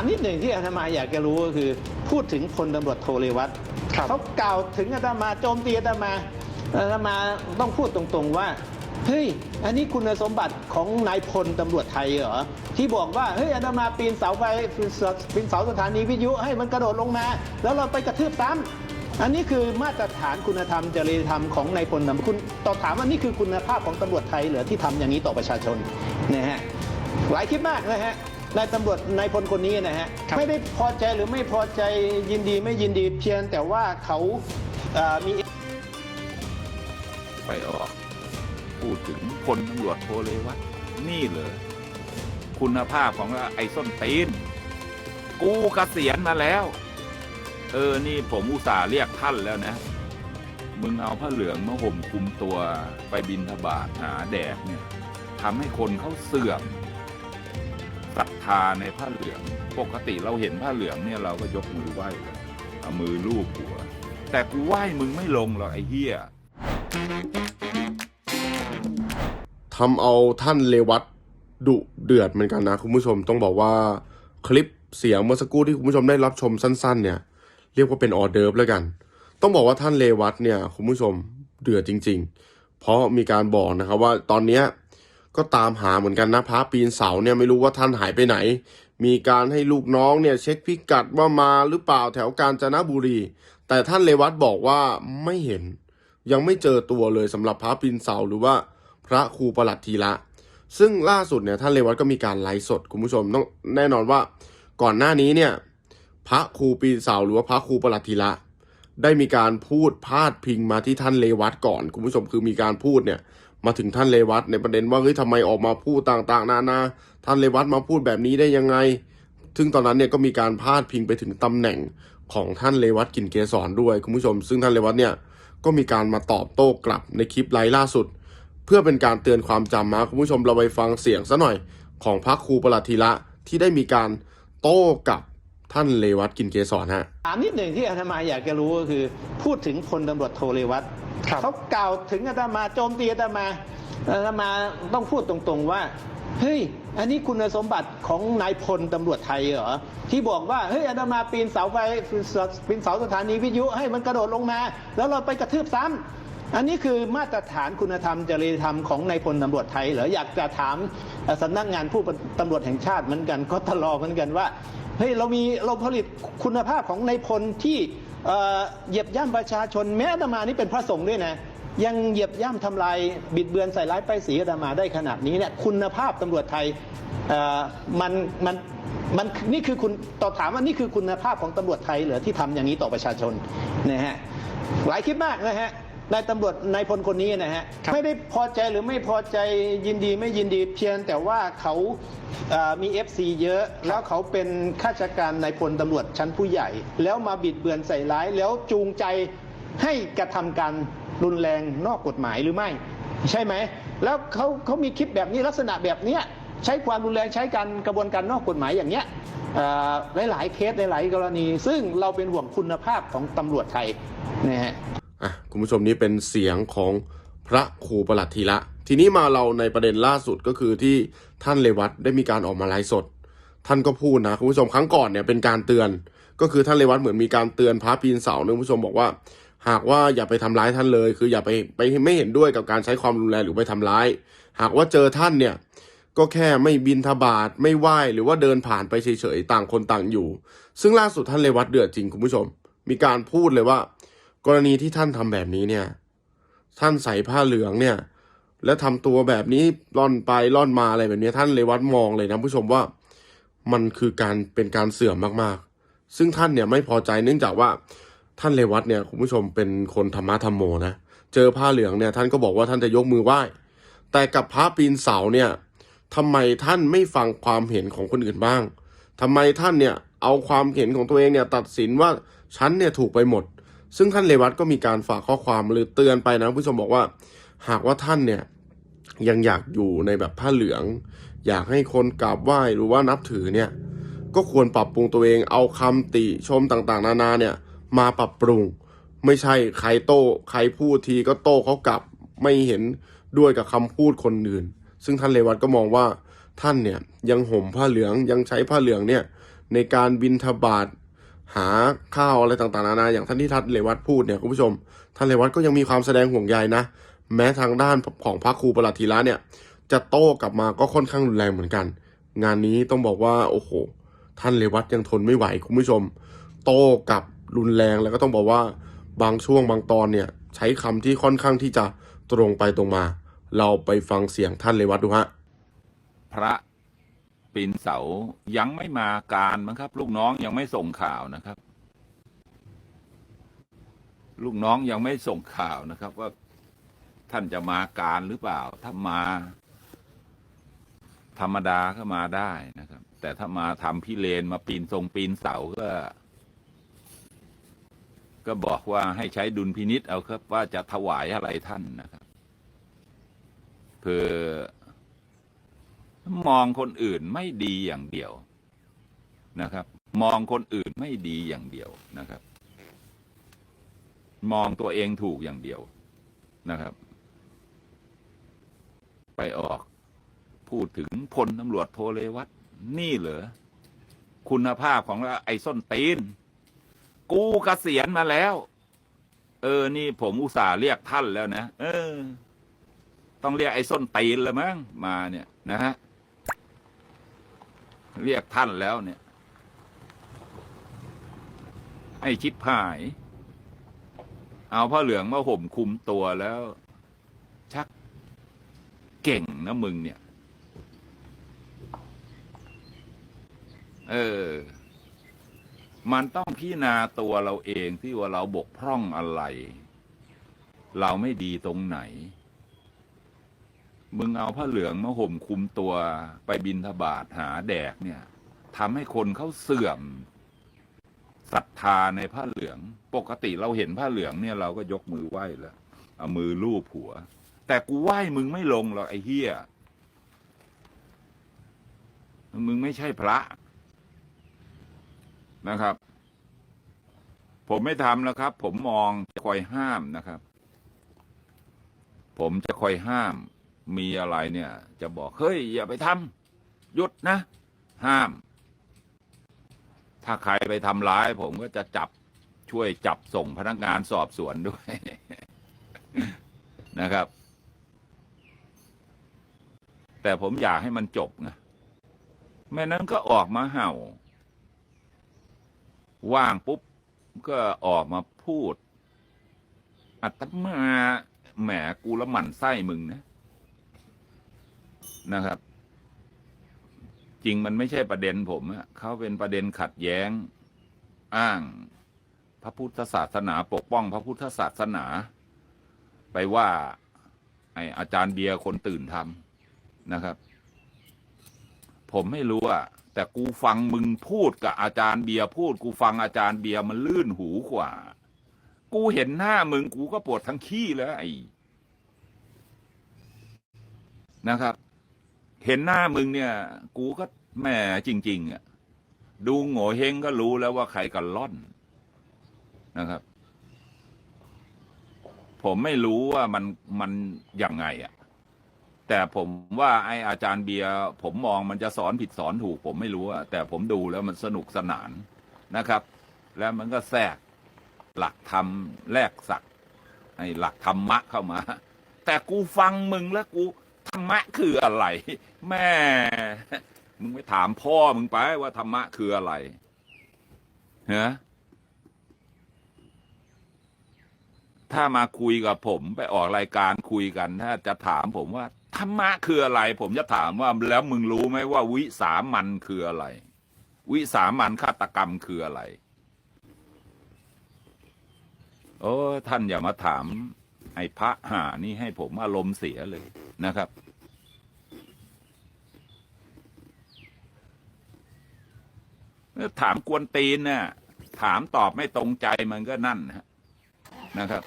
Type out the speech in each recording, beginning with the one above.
ามนิดหนึ่งที่อาตมาอยากจะรู้ก็คือ พูดถึงพลตำรวจโทเรวัตครับ เขากล่าวถึงอาตมาโจมตีอาตมาอาตมาต้องพูดตรงๆว่าเฮ้ยอันนี้คุณสมบัติของนายพลตำรวจไทยเหรอที่บอกว่าเฮ้ยอาตมาปีนเสาไฟปีนเสาสถานีวิทยุให้มันกระโดดลงมา แล้วเราไปกระทืบซ้ำอันนี้คือมาตรฐานคุณธรรมจริยธรรมของนายพลตำรวจคุณต่อถามว่านี่คือคุณภาพของตำรวจไทยเหรอที่ทำอย่างนี้ต่อประชาชนนะฮะหลายคลิปมากนะฮะ นายตำรวจนายพลคนนี้นะฮะครับไม่ได้พอใจหรือไม่พอใจยินดีไม่ยินดีเพียงแต่ว่าเขาเอ่อมีไปออก พูดถึงพลตำรวจโทเลวัตนี่เลยคุณภาพของไอ้ส้นตีน กูเกษียณมาแล้ว เออ นี่ผมอุตส่าห์เรียกท่านแล้วนะ มึงเอาผ้าเหลืองมาห่มคลุมตัวไปบินทบาทหาแดดเนี่ยทำให้คนเขาเสื่อม ศรัทธาในผ้าเหลือง ปกติเราเห็นผ้าเหลืองเนี่ยเราก็ยกมือไหว้เอามือลูบหัว แต่กูไหว้มึงไม่ลงหรอกไอ้เหี้ยทำเอาท่านเลวัตดุเดือดเหมือนกันนะคุณผู้ชมต้องบอกว่าคลิปเสียงเมื่อสักครู่ที่คุณผู้ชมได้รับชมสั้น ๆ เนี่ย เรียกว่าเป็นออเดิร์ฟแล้วกัน ต้องบอกว่าท่านเลวัตเนี่ยคุณผู้ชมเดือดจริง ๆ เพราะมีการบอกนะครับว่าตอนเนี้ย ก็ตามหาเหมือนกันนะพระปีนเสาเนี่ยไม่รู้ว่าท่านหายไปไหน มีการให้ลูกน้องเนี่ยเช็คพิกัดว่ามาหรือเปล่าแถวกาญจนบุรี แต่ท่านเลวัตบอกว่าไม่เห็น ยังไม่เจอตัวเลยสำหรับพระปีนเสาหรือว่าพระครูประหลัดทีละ ซึ่งล่าสุดเนี่ยท่านเลวัตก็มีการไลฟ์สดคุณผู้ชมต้องแน่นอนว่า ก่อนหน้านี้เนี่ยพระครูปีนเสาหรือว่าพระครูประหลัดทีละได้มีการพูดพาดพิงมาที่ท่านเลวัตก่อน คุณผู้ชมคือมีการพูดเนี่ย มาถึงท่านเลวัตในประเด็นว่าเฮ้ยทำไมออกมาพูดต่างๆ นานาท่านเลวัตมาพูดแบบนี้ได้ยังไง ซึ่งตอนนั้นเนี่ยก็มีการพาดพิงไปถึงตำแหน่งของท่านเลวัตกินเกสรด้วยคุณผู้ชม ซึ่งท่านเลวัตเนี่ยก็มีการมาตอบโต้กลับในคลิปไลฟ์ล่าสุด เพื่อเป็นการเตือนความจำมาคุณผู้ชมเราไปฟังเสียงซะหน่อยของพระครูประหลัดธีระที่ได้มีการโต้กับ ท่านเลวัตกินเกสรฮะถามนิดหนึ่งที่อาตมาอยากจะรู้ก็คือ พูดถึงพลตำรวจโทเรวัตครับเขากล่าวถึงอาตมาโจมตีอาตมาอาตมาต้องพูดตรงๆว่าเฮ้ย อันนี้คุณสมบัติของนายพลตำรวจไทยเหรอ ที่บอกว่า เฮ้ยอาตมาปีนเสาไฟปีนเสาสถานีวิทยุให้มันกระโดดลงมา แล้วเราไปกระทืบซ้ำอันนี้คือมาตรฐานคุณธรรมจริยธรรมของนายพลตำรวจไทยเหรอ อยากจะถามเอ่อสำนักงานผู้ตำรวจแห่งชาติเหมือนกันก็ตลอเหมือนกันว่า เฮ้ยเรามีเราผลิตคุณภาพของในพลที่เหยียบย่ำประชาชนแม้อาตมานี่เป็นพระสงฆ์ด้วยนะยังเหยียบย่ำทำลายบิดเบือนใส่ร้ายป้ายสีอาตมาได้ขนาดนี้เนี่ยคุณภาพตำรวจไทยอ่อมันมันมันนี่คือคุณต่อถามว่านี่คือคุณภาพของตำรวจไทยเหรอที่ทำอย่างนี้ต่อประชาชนนะฮะหลายคลิปมากนะฮะ นายตำรวจนายพลคนนี้นะฮะครับไม่ได้พอใจหรือไม่พอใจยินดีไม่ยินดีเพียงแต่ว่าเขาเอ่อมี FC เยอะ แล้วเขาเป็นข้าราชการนายพลตำรวจชั้นผู้ใหญ่ แล้วมาบิดเบือนใส่ร้าย แล้วจูงใจให้กระทำการรุนแรงนอกกฎหมายหรือไม่ ใช่ไหม แล้วเขาเขามีคลิปแบบนี้ลักษณะแบบเนี้ยใช้ความรุนแรงใช้การกระบวนการนอกกฎหมายอย่างเนี้ยเอ่อหลายๆเคสหลายๆกรณี ซึ่งเราเป็นห่วงคุณภาพของตำรวจไทยนะฮะ อะคุณผู้ชมนี่เป็นเสียงของพระครูประหลัดธีระทีนี้มาเราในประเด็นล่าสุดก็คือที่ท่านเลวัตได้มีการออกมาไลฟ์สด ท่านก็พูดนะคุณผู้ชมครั้งก่อนเนี่ยเป็นการเตือน ก็คือท่านเลวัตเหมือนมีการเตือนพระปีนเสาเนี่ยคุณผู้ชมบอกว่า หากว่าอย่าไปทำร้ายท่านเลย คืออย่าไปไปไม่เห็นด้วยกับการใช้ความรุนแรงหรือไปทำร้าย หากว่าเจอท่านเนี่ยก็แค่ไม่บินทบาทไม่ไหว้หรือว่าเดินผ่านไปเฉยๆต่างคนต่างอยู่ ซึ่งล่าสุดท่านเลวัตเดือดจริงคุณผู้ชม มีการพูดเลยว่า กรณีที่ท่านทำแบบนี้เนี่ย ท่านใส่ผ้าเหลืองเนี่ย แล้วทำตัวแบบนี้ล่อนไปล่อนมาอะไรแบบนี้ท่านเลวัตมองเลยนะผู้ชมว่า มันคือการเป็นการเสื่อมมากๆ ซึ่งท่านเนี่ยไม่พอใจเนื่องจากว่าท่านเลวัตเนี่ยคุณผู้ชมเป็นคนธรรมะธรรมโมนะเจอผ้าเหลืองเนี่ยท่านก็บอกว่าท่านจะยกมือไหว้ แต่กับพระปีนเสาเนี่ยทำไมท่านไม่ฟังความเห็นของคนอื่นบ้างทำไมท่านเนี่ยเอาความเห็นของตัวเองเนี่ยตัดสินว่าฉันเนี่ยถูกไปหมด ซึ่งท่านเลวัตก็มีการฝากข้อความหรือเตือนไปนะผู้ชมบอกว่า หากว่าท่านเนี่ยยังอยากอยู่ในแบบผ้าเหลือง อยากให้คนกราบไหว้หรือว่านับถือเนี่ยก็ควรปรับปรุงตัวเองเอาคำติชมต่างๆ นานาเนี่ยมาปรับปรุง ไม่ใช่ใครโต้ใครพูดทีก็โต้เขากลับไม่เห็นด้วยกับคำพูดคนอื่น ซึ่งท่านเลวัตก็มองว่าท่านเนี่ยยังห่มผ้าเหลืองยังใช้ผ้าเหลืองเนี่ยในการบินทบาท หาข้าวอะไรต่างๆนานาอย่างท่านที่ทัดเลวัตพูดเนี่ยคุณผู้ชมท่านเลวัตก็ยังมีความแสดงห่วงใยนะ แม้ทางด้านของพระครูประหลัดธีระเนี่ย จะโต้กลับมาก็ค่อนข้างรุนแรงเหมือนกัน งานนี้ต้องบอกว่าโอ้โห ท่านเลวัตยังทนไม่ไหวคุณผู้ชม โต้กลับรุนแรงแล้วก็ต้องบอกว่าบางช่วงบางตอนเนี่ย ใช้คำที่ค่อนข้างที่จะตรงไปตรงมา เราไปฟังเสียงท่านเลวัตดูฮะพระ ปีนเสายังไม่มาการมั้งครับ ลูกน้องยังไม่ส่งข่าวนะครับ ลูกน้องยังไม่ส่งข่าวนะครับ ว่าท่านจะมาการหรือเปล่า ถ้ามา ธรรมดาก็มาได้นะครับ แต่ถ้ามาทำพิเรนมาปีนทรงปีนเสาก็ ก็บอกว่าให้ใช้ดุลพินิษเอาครับ ว่าจะถวายอะไรท่านนะครับเพื่อ มองคนอื่นไม่ดีอย่างเดียวนะครับ มองคนอื่นไม่ดีอย่างเดียวนะครับ มองตัวเองถูกอย่างเดียวนะครับ ไปออกพูดถึงพลตำรวจโทเลวัตนี่เหรอคุณภาพของไอ้ส้นตีน กูเกษียณมาแล้ว เออ นี่ผมอุตส่าห์เรียกท่านแล้วนะ เออ ต้องเรียกไอ้ส้นตีนเลยมั้งมาเนี่ยนะฮะ เรียกท่านแล้วเนี่ย ไอ้ชิบหาย เอาผ้าเหลืองมาห่มคุมตัวแล้ว ชักเก่งนะมึงเนี่ย เออ มันต้องพิจารณาตัวเราเองที่ว่าเราบกพร่องอะไร เราไม่ดีตรงไหน มึงเอาผ้าเหลืองมาห่มคุมตัวไปบินทบาทหาแดกเนี่ยทำให้คนเขาเสื่อมศรัทธาในผ้าเหลือง ปกติเราเห็นผ้าเหลืองเนี่ยเราก็ยกมือไหว้แล้วเอามือลูบหัว แต่กูไหว้มึงไม่ลงหรอกไอ้เหี้ยมึงไม่ใช่พระนะครับ ผมไม่ทำแล้วครับ ผมมองจะคอยห้ามนะครับ ผมจะคอยห้าม มีอะไรเนี่ย จะบอกเฮ้ยอย่าไปทำหยุดนะ ห้าม ถ้าใครไปทำร้าย ผมก็จะจับช่วยจับส่งพนักงานสอบสวนด้วย นะครับ แต่ผมอยากให้มันจบไงไม่นั้นก็ออกมาเห่า ว่างปุ๊บ ก็ออกมาพูดอัตมาแหมกูละหมั่นไส้มึงนะ นะครับ จริงมันไม่ใช่ประเด็นผมเขาเป็นประเด็นขัดแย้ง อ้าง พระพุทธศาสนาปกป้อง พระพุทธศาสนา ไปว่า ไออาจารย์เบียร์คนตื่นทำนะครับ ผมไม่รู้อะแต่กูฟังมึงพูดกับอาจารย์เบียร์พูด กูฟังอาจารย์เบียร์มันลื่นหูกว่า กูเห็นหน้ามึงกูก็ปวดทั้งขี้แล้วไอ้นะครับ เห็นหน้ามึงเนี่ย กูก็แหมจริง ๆอะดูโง่เฮงก็รู้แล้วว่าใครกันล่อนนะครับ ผมไม่รู้ว่ามันมันยังไงอะ แต่ผมว่าไออาจารย์เบียร์ผมมองมันจะสอนผิดสอนถูก ผมไม่รู้อะแต่ผมดูแล้วมันสนุกสนานนะครับ แล้วมันก็แทรกหลักธรรมแลกศักไอหลักธรรมะเข้ามา แต่กูฟังมึงแล้วกู ธรรมะคืออะไร แม่มึงไปถามพ่อมึงไปว่าธรรมะคืออะไรฮะถ้ามาคุยกับผมไปออกรายการคุยกัน ถ้าจะถามผมว่าธรรมะคืออะไร ผมจะถามว่าแล้วมึงรู้ไหมว่า วิสามันคืออะไร วิสามันฆาตกรรมคืออะไร โอ้ท่านอย่ามาถาม ไอ้พระหานี่ให้ผมอารมณ์เสียเลย นะครับ ถามกวนตีนน่ะถามตอบไม่ตรงใจมันก็นั่นนะครับ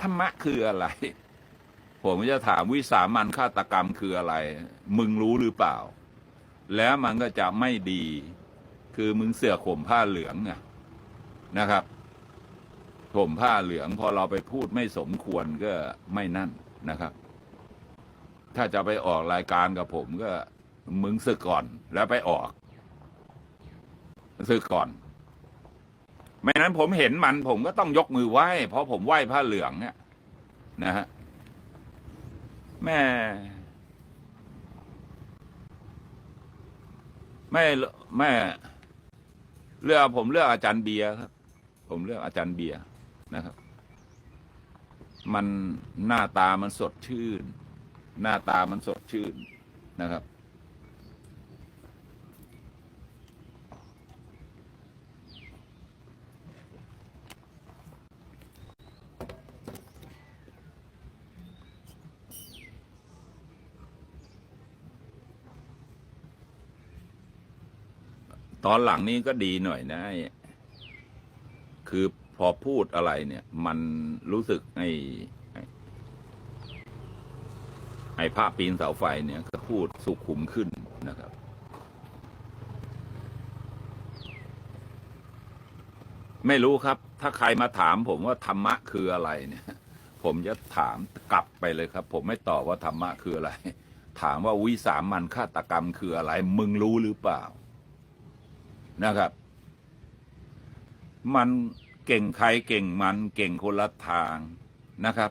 ธรรมะคืออะไร ผมจะถามวิสามันฆาตกรรมคืออะไร มึงรู้หรือเปล่า แล้วมันก็จะไม่ดี คือมึงเสือข่มผ้าเหลืองไงนะครับข่มผ้าเหลืองพอเราไปพูดไม่สมควรก็ไม่นั่นนะครับ ถ้าจะไปออกรายการกับผมก็มึงสึกก่อนแล้วไปออกสึกก่อน ไม่นั้นผมเห็นมัน ผมก็ต้องยกมือไหว้ เพราะผมไหว้ผ้าเหลืองเนี่ยนะฮะแม่ไม่แม่เลือกผมเลือกอาจารย์เบียร์ครับ ผมเลือกอาจารย์เบียร์นะครับ มันหน้าตามันสดชื่น หน้าตามันสดชื่นนะครับ ตอนหลังนี้ก็ดีหน่อยนะ คือพอพูดอะไรเนี่ย มันรู้สึกไอ ไอ้ไอ้พระปีนเสาไฟเนี่ยก็พูดสุขุมขึ้นนะครับ ไม่รู้ครับ ถ้าใครมาถามผมว่าธรรมะคืออะไรเนี่ย ผมจะถามกลับไปเลยครับ ผมไม่ตอบว่าธรรมะคืออะไร ถามว่าวิสามันฆาตกรรมคืออะไร มึงรู้หรือเปล่านะครับ มันเก่งใครเก่งมันเก่งคนละทางนะครับ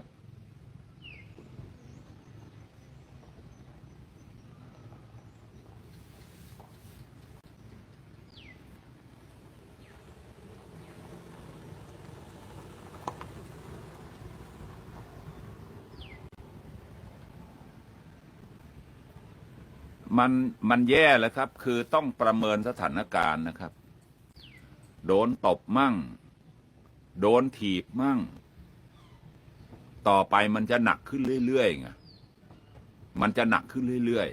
มันมันแย่แล้วครับ คือต้องประเมินสถานการณ์นะครับ โดนตบมั่ง โดนถีบมั่ง ต่อไปมันจะหนักขึ้นเรื่อยๆไงมันจะหนักขึ้นเรื่อย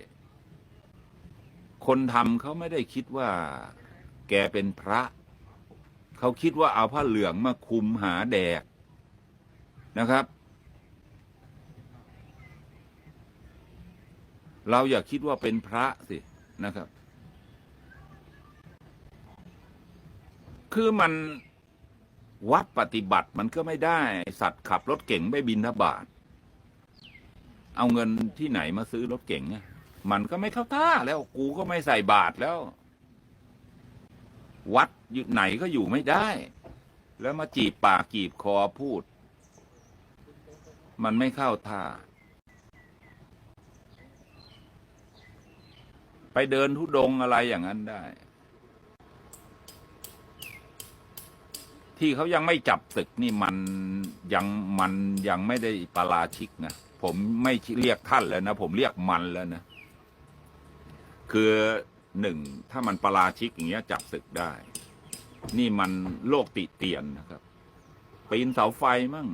ๆ คนทำเขาไม่ได้คิดว่า แกเป็นพระ เขาคิดว่าเอาผ้าเหลืองมาคุมหาแดกนะครับ เราอย่าคิดว่าเป็นพระสินะครับ คือมันวัดปฏิบัติมันก็ไม่ได้ สัตว์ขับรถเก่งไปบินทบาท เอาเงินที่ไหนมาซื้อรถเก่งเนี่ยมันก็ไม่เข้าท่าแล้วกูก็ไม่ใส่บาทแล้ว วัดอยู่ไหนก็อยู่ไม่ได้ แล้วมาจีบปากจีบคอพูด มันไม่เข้าท่า ไปเดินทุดงอะไรอย่างนั้นได้ ที่เขายังไม่จับศึกนี่มันยังมันยังไม่ได้ปาราชิกนะ ผมไม่เรียกท่านแล้วนะ ผมเรียกมันแล้วนะ คือหนึ่งถ้ามันปาราชิกอย่างเงี้ย จับศึกได้ นี่มันโลกติเตียนนะครับปีนเสาไฟบ้าง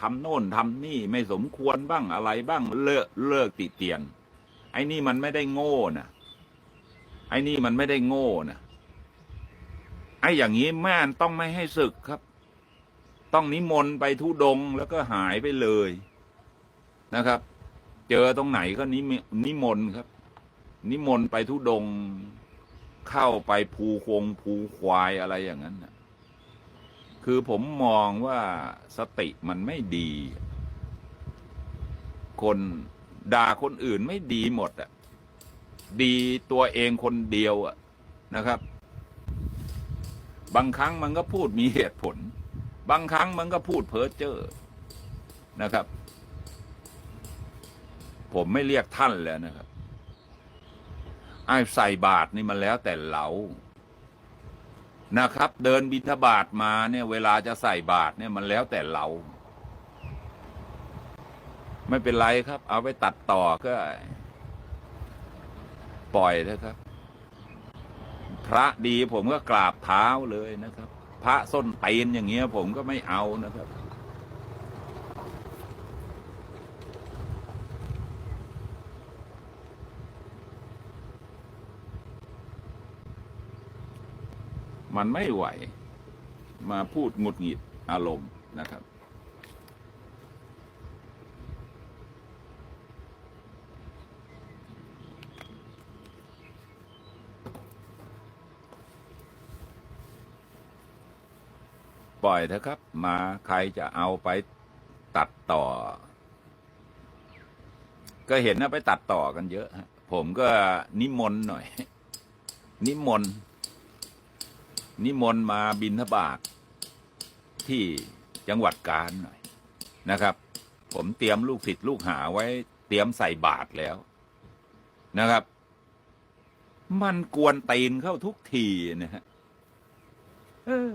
ทำโน่นทำนี่ไม่สมควรบ้างอะไรบ้างเลิกเลิกติเตียน ไอ้นี่มันไม่ได้โง่นะ ไอ้นี่มันไม่ได้โง่นะไอ้อย่างนี้แม่ต้องไม่ให้ศึกครับ ต้องนิมนต์ไปทุดงแล้วก็หายไปเลยนะครับ เจอตรงไหนก็นิมนิมนต์ครับ นิมนต์ไปทุดง เข้าไปภูคงภูควายอะไรอย่างนั้นนะคือผมมองว่าสติมันไม่ดี คนด่าคนอื่นไม่ดีหมดอะ ดีตัวเองคนเดียวอะนะครับ บางครั้งมันก็พูดมีเหตุผล บางครั้งมันก็พูดเพ้อเจ้อนะครับ ผมไม่เรียกท่านแล้วนะครับไอ้ใส่บาทนี่มันแล้วแต่เรานะครับ เดินบิณฑบาตมาเนี่ย เวลาจะใส่บาทเนี่ยมันแล้วแต่เรา ไม่เป็นไรครับ เอาไปตัดต่อก็ ปล่อยนะครับ พระดีผมก็กราบเท้าเลยนะครับ พระส้นเตีนอย่างเงี้ย ผมก็ไม่เอานะครับ มันไม่ไหว มาพูดหงุดหงิดอารมณ์นะครับ ปล่อยเถอะครับ มาใครจะเอาไปตัดต่อ ก็เห็นนะไปตัดต่อกันเยอะฮะผมก็นิมนต์หน่อย นิมนต์นิมนต์มาบินทบาทที่จังหวัดกาญหน่อยนะครับ ผมเตรียมลูกศิษย์ลูกหาไว้ เตรียมใส่บาตรแล้วนะครับ มันกวนตีนเข้าทุกทีนะฮะเออ